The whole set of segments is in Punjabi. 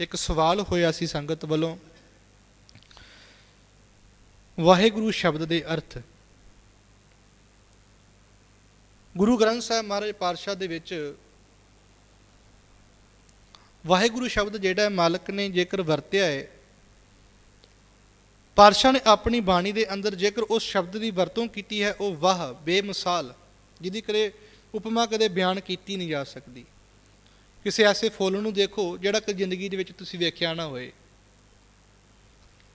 ਇੱਕ ਸਵਾਲ ਹੋਇਆ ਸੀ ਸੰਗਤ ਵੱਲੋਂ। ਵਾਹਿਗੁਰੂ ਸ਼ਬਦ ਦੇ ਅਰਥ। ਗੁਰੂ ਗ੍ਰੰਥ ਸਾਹਿਬ ਮਹਾਰਾਜ ਪਾਤਸ਼ਾਹ ਦੇ ਵਿੱਚ ਵਾਹਿਗੁਰੂ ਸ਼ਬਦ ਜਿਹੜਾ ਮਾਲਕ ਨੇ ਜੇਕਰ ਵਰਤਿਆ ਹੈ, ਪਾਤਸ਼ਾਹ ਨੇ ਆਪਣੀ ਬਾਣੀ ਦੇ ਅੰਦਰ ਜੇਕਰ ਉਸ ਸ਼ਬਦ ਦੀ ਵਰਤੋਂ ਕੀਤੀ ਹੈ, ਉਹ ਵਾਹ, ਬੇਮਿਸਾਲ, ਜਿਹਦੀ ਕਦੇ ਉਪਮਾ ਕਦੇ ਬਿਆਨ ਕੀਤੀ ਨਹੀਂ ਜਾ ਸਕਦੀ। ਕਿਸੇ ਐਸੇ ਫੁੱਲ ਨੂੰ ਦੇਖੋ ਜਿਹੜਾ ਕਿ ਜ਼ਿੰਦਗੀ ਦੇ ਵਿੱਚ ਤੁਸੀਂ ਵੇਖਿਆ ਨਾ ਹੋਏ।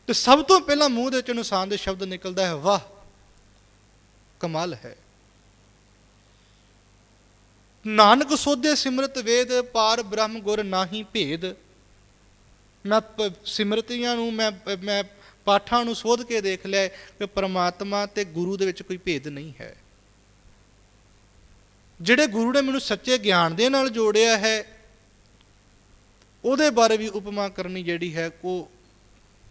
ਤੇ ਸਭ ਤੋਂ ਪਹਿਲਾਂ ਮੂੰਹ ਦੇ ਵਿੱਚੋਂ ਇਨਸਾਨ ਦੇ ਸ਼ਬਦ ਨਿਕਲਦਾ ਹੈ, ਵਾਹ, ਕਮਾਲ ਹੈ। ਨਾਨਕ ਸੋਧੇ ਸਿਮਰਤ ਵੇਦ, ਪਾਰ ਬ੍ਰਹਮ ਗੁਰ ਨਾਹੀ ਭੇਦ। ਮੈਂ ਸਿਮਰਤੀਆਂ ਨੂੰ ਮੈਂ ਮੈਂ ਪਾਠਾਂ ਨੂੰ ਸੋਧ ਕੇ ਦੇਖ ਲਿਆ ਕਿ ਪ੍ਰਮਾਤਮਾ ਤੇ ਗੁਰੂ ਦੇ ਵਿੱਚ ਕੋਈ ਭੇਦ ਨਹੀਂ ਹੈ। ਜਿਹੜੇ ਗੁਰੂ ਨੇ ਮੈਨੂੰ ਸੱਚੇ ਗਿਆਨ ਦੇ ਨਾਲ ਜੋੜਿਆ ਹੈ ਉਹਦੇ ਬਾਰੇ ਵੀ ਉਪਮਾ ਕਰਨੀ ਜਿਹੜੀ ਹੈ ਉਹ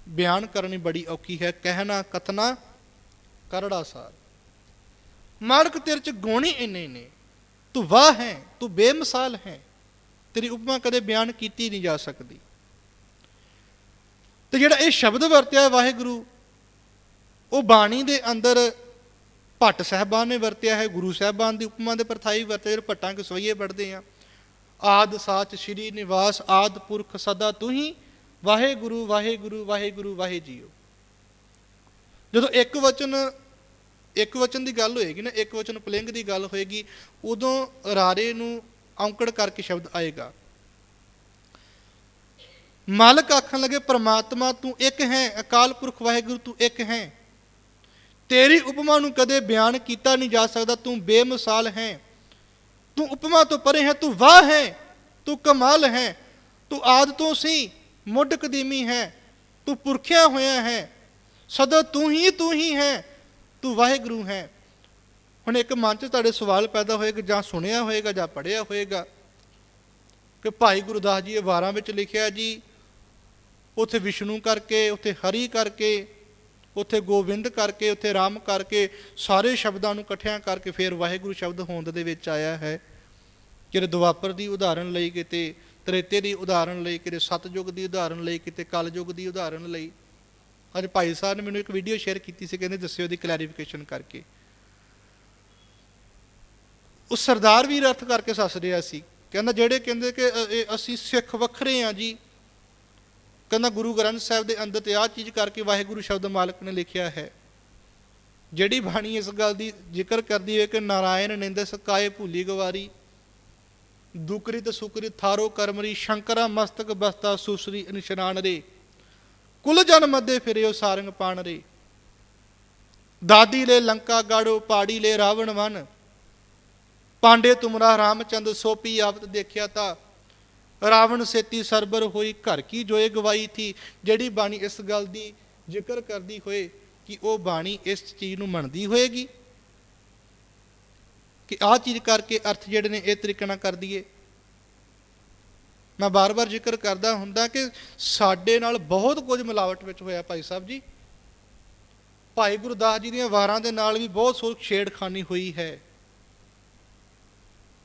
ਬਿਆਨ ਕਰਨੀ ਬੜੀ ਔਖੀ ਹੈ। ਕਹਿਣਾ, ਕਥਨਾ, ਕਰੜਾ ਸਾਰ। ਮਾਰਕ ਤੇਰੇ ਚ ਗੁਣ ਇੰਨੇ ਨੇ। ਤੂੰ ਵਾਹ ਹੈ, ਤੂੰ ਬੇਮਿਸਾਲ ਹੈ। ਤੇਰੀ ਉਪਮਾ ਕਦੇ ਬਿਆਨ ਕੀਤੀ ਨਹੀਂ ਜਾ ਸਕਦੀ। ਤੇ ਜਿਹੜਾ ਇਹ ਸ਼ਬਦ ਵਰਤਿਆ ਵਾਹਿਗੁਰੂ, ਉਹ ਬਾਣੀ ਦੇ ਅੰਦਰ ਭੱਟ ਸਾਹਿਬਾਨ ਨੇ ਵਰਤਿਆ ਹੈ, ਗੁਰੂ ਸਾਹਿਬਾਨ ਦੀ ਉਪਮਾ ਦੇ ਪਰਥਾਈ ਵਰਤੇ ਜਿਹੜੇ ਭੱਟਾਂ ਕੇ ਸਵਈਏ ਪੜਦੇ ਆ। ਆਦ ਸਾਚ ਸ਼੍ਰੀ ਨਿਵਾਸ, ਆਦ ਪੁਰਖ ਸਦਾ ਤੂੰ ਹੀ ਵਾਹਿਗੁਰੂ ਵਾਹਿਗੁਰੂ ਵਾਹਿਗੁਰੂ ਵਾਹਿ ਜੀਓ ਜਦੋਂ ਇੱਕ ਵਚਨ ਇੱਕ ਵਚਨ ਦੀ ਗੱਲ ਹੋਏਗੀ ਨਾ, ਇੱਕ ਵਚਨ ਪਲਿੰਗ ਦੀ ਗੱਲ ਹੋਏਗੀ, ਉਦੋਂ ਰਾਰੇ ਨੂੰ ਔਂਕੜ ਕਰਕੇ ਸ਼ਬਦ ਆਏਗਾ। ਮਾਲਕ ਆਖਣ ਲੱਗੇ, ਪ੍ਰਮਾਤਮਾ ਤੂੰ ਇੱਕ ਹੈ, ਅਕਾਲ ਪੁਰਖ ਵਾਹਿਗੁਰੂ ਤੂੰ ਇੱਕ ਹੈ। ਤੇਰੀ ਉਪਮਾ ਨੂੰ ਕਦੇ ਬਿਆਨ ਕੀਤਾ ਨਹੀਂ ਜਾ ਸਕਦਾ, ਤੂੰ ਬੇਮਿਸਾਲ ਹੈ। ਤੂੰ ਉਪਮਾ ਤੋਂ ਪਰੇ ਹੈ, ਤੂੰ ਵਾਹ ਹੈ, ਤੂੰ ਕਮਾਲ ਹੈ, ਤੂੰ ਆਦ ਤੋਂ ਸੀ ਮੁੱਢ ਕਦੀਮੀ ਹੈ, ਤੂੰ ਪੁਰਖਿਆ ਹੋਇਆ ਹੈ, ਸਦਾ ਤੂੰ ਹੀ ਤੂੰ ਹੀ ਹੈ, ਤੂੰ ਵਾਹਿਗੁਰੂ ਹੈ। ਹੁਣ ਇੱਕ ਮਨ 'ਚ ਤੁਹਾਡੇ ਸਵਾਲ ਪੈਦਾ ਹੋਏਗਾ, ਜਾਂ ਸੁਣਿਆ ਹੋਏਗਾ, ਜਾਂ ਪੜ੍ਹਿਆ ਹੋਏਗਾ ਕਿ ਭਾਈ ਗੁਰਦਾਸ ਜੀ ਇਹ ਵਾਰਾਂ ਵਿੱਚ ਲਿਖਿਆ ਜੀ, ਉਥੇ ਵਿਸ਼ਨੂੰ ਕਰਕੇ, ਉਥੇ ਹਰੀ ਕਰਕੇ ਉੱਥੇ ਗੋਬਿੰਦ ਕਰਕੇ, ਉੱਥੇ ਰਾਮ ਕਰਕੇ, ਸਾਰੇ ਸ਼ਬਦਾਂ ਨੂੰ ਇਕੱਠਿਆਂ ਕਰਕੇ ਫਿਰ ਵਾਹਿਗੁਰੂ ਸ਼ਬਦ ਹੋਂਦ ਦੇ ਵਿੱਚ ਆਇਆ ਹੈ। ਕਿਤੇ ਦੁਆਪਰ ਦੀ ਉਦਾਹਰਣ ਲਈ, ਕਿਤੇ ਤ੍ਰੇਤੇ ਦੀ ਉਦਾਹਰਣ ਲਈ, ਕਿਤੇ ਸਤਜੁਗ ਦੀ ਉਦਾਹਰਣ ਲਈ, ਕਿਤੇ ਕਲਯੁਗ ਦੀ ਉਦਾਹਰਣ ਲਈ। ਅੱਜ ਭਾਈ ਸਾਹਿਬ ਨੇ ਮੈਨੂੰ ਇੱਕ ਵੀਡੀਓ ਸ਼ੇਅਰ ਕੀਤੀ ਸੀ, ਕਹਿੰਦੇ ਦੱਸਿਓ ਦੀ ਕਲੈਰੀਫਿਕੇਸ਼ਨ ਕਰਕੇ। ਉਹ ਸਰਦਾਰ ਵੀ ਅਰਥ ਕਰਕੇ ਸੱਸ ਰਿਹਾ ਸੀ। ਕਹਿੰਦਾ ਜਿਹੜੇ ਕਹਿੰਦੇ ਕਿ ਅਸੀਂ ਸਿੱਖ ਵੱਖਰੇ ਆ ਜੀ ਕਹਿੰਦਾ ਗੁਰੂ ਗ੍ਰੰਥ ਸਾਹਿਬ ਦੇ ਅੰਦਰ ਤੇ ਆਹ ਚੀਜ਼ ਕਰਕੇ ਵਾਹਿਗੁਰੂ ਸ਼ਬਦ ਮਾਲਕ ਨੇ ਲਿਖਿਆ ਹੈ। ਜਿਹੜੀ ਬਾਣੀ ਇਸ ਗੱਲ ਦੀ ਜ਼ਿਕਰ ਕਰਦੀ ਹੈ ਕਿ ਨਾਰਾਇਣ ਨਿੰਦ ਸਕਾਏ ਭੂਲੀ ਗਵਾਰੀ, ਦੁਕਰਿਤ ਸੁਕਰਿਤ ਥਾਰੋ ਕਰਮਰੀ, ਸ਼ੰਕਰਾ ਮਸਤਕ ਬਸਤਾ ਸੁਸਰੀ ਨਿਸ਼ਨਾਨ ਰੇ, ਕੁਲ ਜਨ ਮੱਦੇ ਫਿਰਿਓ ਸਾਰੰਗ ਪਾਣ ਰੇ। ਦਾਦੀ ਲੈ ਲੰਕਾ ਗਾੜੋ, ਪਾੜੀ ਲੈ ਰਾਵਣ ਵਨ, ਪਾਂਡੇ ਤੁਮਰਾ ਰਾਮਚੰਦ ਸੋਪੀ ਆਵਤ ਦੇਖਿਆ ਤਾ ਰਾਵਣ ਸੇਤੀ ਸਰਬਰ ਹੋਈ ਘਰ ਕੀ ਜੋਏ ਗਵਾਈ ਥੀ? ਜਿਹੜੀ ਬਾਣੀ ਇਸ ਗੱਲ ਦੀ ਜ਼ਿਕਰ ਕਰਦੀ ਹੋਏ ਕਿ ਉਹ ਬਾਣੀ ਇਸ ਚੀਜ਼ ਨੂੰ ਮੰਨਦੀ ਹੋਏਗੀ? ਕਿ ਆਹ ਚੀਜ਼ ਕਰਕੇ ਅਰਥ ਜਿਹੜੇ ਨੇ ਇਹ ਤਰੀਕੇ ਨਾਲ ਕਰ ਦਈਏ ਮੈਂ ਬਾਰ-ਬਾਰ ਜ਼ਿਕਰ ਕਰਦਾ ਹੁੰਦਾ ਕਿ ਸਾਡੇ ਨਾਲ ਬਹੁਤ ਕੁਝ ਮਿਲਾਵਟ ਵਿੱਚ ਹੋਇਆ ਭਾਈ ਸਾਹਿਬ ਜੀ। ਭਾਈ ਗੁਰਦਾਸ ਜੀ ਦੀਆਂ ਵਾਰਾਂ ਦੇ ਨਾਲ ਵੀ ਬਹੁਤ ਸੋਖ ਛੇੜਖਾਨੀ ਹੋਈ ਹੈ।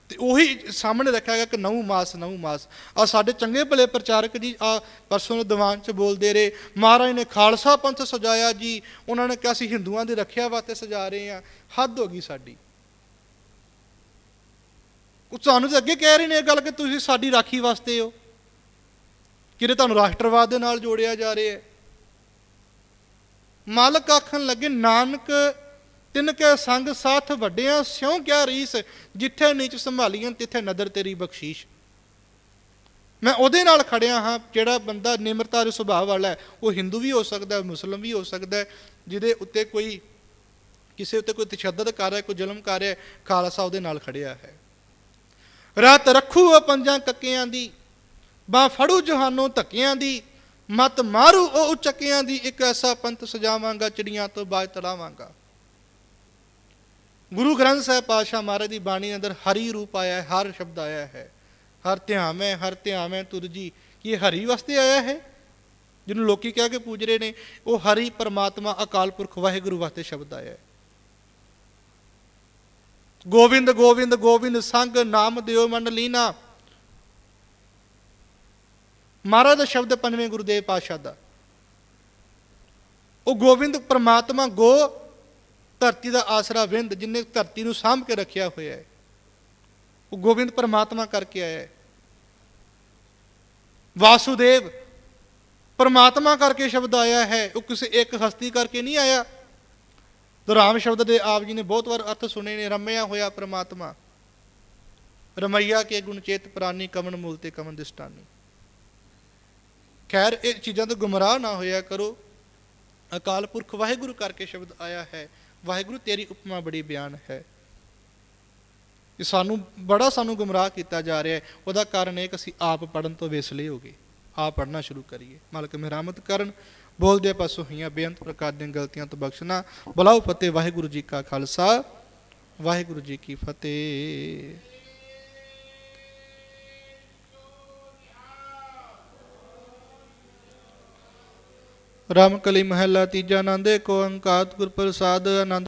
ਤੇ ਉਹੀ ਸਾਹਮਣੇ ਰੱਖਿਆ ਗਿਆ ਕਿ ਨੌ ਮਾਸ ਨੌ ਮਾਸ। ਆ ਸਾਡੇ ਚੰਗੇ ਭਲੇ ਪ੍ਰਚਾਰਕ ਜੀ ਆ ਪਰਸੋਂ ਦੀਵਾਨ ਚ ਬੋਲਦੇ ਰਹੇ, ਮਹਾਰਾਜ ਨੇ ਖਾਲਸਾ ਪੰਥ ਸਜਾਇਆ ਜੀ, ਉਹਨਾਂ ਨੇ ਕਿਹਾ ਸੀ ਹਿੰਦੂਆਂ ਦੀ ਰੱਖਿਆ ਵਾਸਤੇ ਸਜਾ ਰਹੇ ਆ ਹੱਦ ਹੋ ਗਈ ਸਾਡੀ। ਉਹ ਤੁਹਾਨੂੰ ਤਾਂ ਅੱਗੇ ਕਹਿ ਰਹੇ ਨੇ ਇਹ ਗੱਲ ਕਿ ਤੁਸੀਂ ਸਾਡੀ ਰਾਖੀ ਵਾਸਤੇ ਹੋ। ਕਿਰੇ ਤੁਹਾਨੂੰ ਰਾਸ਼ਟਰਵਾਦ ਦੇ ਨਾਲ ਜੋੜਿਆ ਜਾ ਰਿਹਾ ਹੈ। ਮਾਲਕ ਆਖਣ ਲੱਗੇ, ਨਾਨਕ ਤਿੰਨ ਕੇ ਸੰਗ ਸਾਥ ਵੱਡਿਆਂ, ਸਿਉ ਕਿਆ ਰੀਸ? ਜਿੱਥੇ ਨੀਚ ਸੰਭਾਲੀਆਂ ਤਿੱਥੇ ਨਦਰ ਤੇਰੀ ਬਖਸ਼ੀਸ਼। ਮੈਂ ਉਹਦੇ ਨਾਲ ਖੜਿਆ ਹਾਂ, ਜਿਹੜਾ ਬੰਦਾ ਨਿਮਰਤਾ ਦੇ ਸੁਭਾਅ ਵਾਲਾ ਹੈ। ਉਹ ਹਿੰਦੂ ਵੀ ਹੋ ਸਕਦਾ ਹੈ, ਮੁਸਲਮ ਵੀ ਹੋ ਸਕਦਾ ਹੈ, ਜਿਹਦੇ ਉੱਤੇ ਕੋਈ, ਕਿਸੇ ਉੱਤੇ ਕੋਈ ਤਸ਼ੱਦਦ ਕਰ ਰਿਹਾ, ਕੋਈ ਜ਼ੁਲਮ ਕਰ ਰਿਹਾ, ਖਾਲਸਾ ਉਹਦੇ ਨਾਲ ਖੜਿਆ ਹੈ। ਰਾਤ ਰੱਖੂ ਉਹ ਪੰਜਾਂ ਕੱਕਿਆਂ ਦੀ ਬਾ ਫੜੂ ਜਹਾਨੋਂ ਧੱਕਿਆਂ ਦੀ, ਮਤ ਮਾਰੂ ਉਹ ਚੱਕਿਆਂ ਦੀ, ਇੱਕ ਐਸਾ ਪੰਥ ਸਜਾਵਾਂਗਾ, ਚਿੜੀਆਂ ਤੋਂ ਬਾਜ ਤੜਾਵਾਂਗਾ ਗੁਰੂ ਗ੍ਰੰਥ ਸਾਹਿਬ ਪਾਤਸ਼ਾਹ ਮਹਾਰਾਜ ਦੀ ਬਾਣੀ ਅੰਦਰ ਹਰੀ ਰੂਪ ਆਇਆ ਹੈ, ਹਰ ਸ਼ਬਦ ਆਇਆ ਹੈ। ਹਰ ਧਿਆਵੇਂ ਹਰ ਧਿਆਵੇਂ ਤੁਰਜੀ ਕੀ ਇਹ ਹਰੀ ਵਾਸਤੇ ਆਇਆ ਹੈ? ਜਿਹਨੂੰ ਲੋਕੀ ਕਹਿ ਕੇ ਪੂਜ ਰਹੇ ਨੇ, ਉਹ ਹਰੀ ਪਰਮਾਤਮਾ, ਅਕਾਲ ਪੁਰਖ, ਵਾਹਿਗੁਰੂ ਵਾਸਤੇ ਸ਼ਬਦ ਆਇਆ ਹੈ। ਗੋਬਿੰਦ ਗੋਵਿੰਦ ਗੋਬਿੰਦ ਸੰਗ, ਨਾਮ ਦਿਓ, ਮਨ ਲੀਨਾ। ਮਹਾਰਾਜ ਦਾ ਸ਼ਬਦ ਹੈ ਪੰਜਵੇਂ ਗੁਰਦੇਵ ਪਾਤਸ਼ਾਹ ਦਾ। ਉਹ ਗੋਬਿੰਦ ਪਰਮਾਤਮਾ, ਗੋ ਧਰਤੀ ਦਾ ਆਸਰਾ ਵਿੰਦ ਜਿਨੇ ਧਰਤੀ ਨੂੰ ਸਾਂਭ ਕੇ ਰੱਖਿਆ ਹੋਇਆ ਹੈ, ਉਹ ਗੋਬਿੰਦ ਪਰਮਾਤਮਾ ਕਰਕੇ ਆਇਆ ਹੈ। ਵਾਸੁਦੇਵ ਪਰਮਾਤਮਾ ਕਰਕੇ ਸ਼ਬਦ ਆਇਆ ਹੈ, ਉਹ ਕਿਸੇ ਇੱਕ ਹਸਤੀ ਕਰਕੇ ਨਹੀਂ ਆਇਆ। ਤਾਂ ਰਾਮ ਸ਼ਬਦ ਦੇ ਆਪ ਜੀ ਨੇ ਬਹੁਤ ਵਾਰ ਅਰਥ ਸੁਣੇ ਨੇ, ਰਮਿਆ ਹੋਇਆ ਪਰਮਾਤਮਾ। ਰਮਈਆ ਕੇ ਗੁਣਚੇਤ ਪ੍ਰਾਨੀ, ਕਮਨ ਮੂਲ ਤੇ ਕਮਨ ਦਿਸਟਾਨੀ। ਖੈਰ, ਇਹ ਚੀਜ਼ਾਂ ਤੋਂ ਗੁੰਮਰਾਹ ਨਾ ਹੋਇਆ ਕਰੋ। ਅਕਾਲ ਪੁਰਖ ਵਾਹਿਗੁਰੂ ਕਰਕੇ ਸ਼ਬਦ ਆਇਆ ਹੈ। ਵਾਹਿਗੁਰੂ, ਤੇਰੀ ਉਪਮਾ ਬੜੀ ਬਿਆਨ ਹੈ। ਇਹ ਸਾਨੂੰ, ਬੜਾ ਸਾਨੂੰ ਗੁੰਮਰਾਹ ਕੀਤਾ ਜਾ ਰਿਹਾ ਹੈ। ਉਹਦਾ ਕਾਰਨ ਇਹ ਕਿ ਅਸੀਂ ਆਪ ਪੜਨ ਤੋਂ ਵੇਸਲੇ ਹੋ ਗਏ। ਆਪ ਪੜਨਾ ਸ਼ੁਰੂ ਕਰੀਏ। ਮਾਲਕ ਮਿਹਰਮਤ ਕਰਨ, ਬੋਲਦੇ ਪਾਸੋਂ ਹੋਈਆਂ ਬੇਅੰਤ ਪ੍ਰਕਾਰ ਦੀਆਂ ਗਲਤੀਆਂ ਤੋਂ ਬਖਸ਼ਣਾ। ਬੁਲਾਓ ਫਤਿਹ, ਵਾਹਿਗੁਰੂ ਜੀ ਕਾ ਖਾਲਸਾ, ਵਾਹਿਗੁਰੂ ਜੀ ਕੀ ਫਤਿਹ। ਰਾਮ ਕਲੀ ਮਹੱਲਾ ਤੀਜਾ ਆਨੰਦ ਏਕ ਓੰਕਾਰ ਗੁਰ ਪ੍ਰਸਾਦ ਆਨੰਦ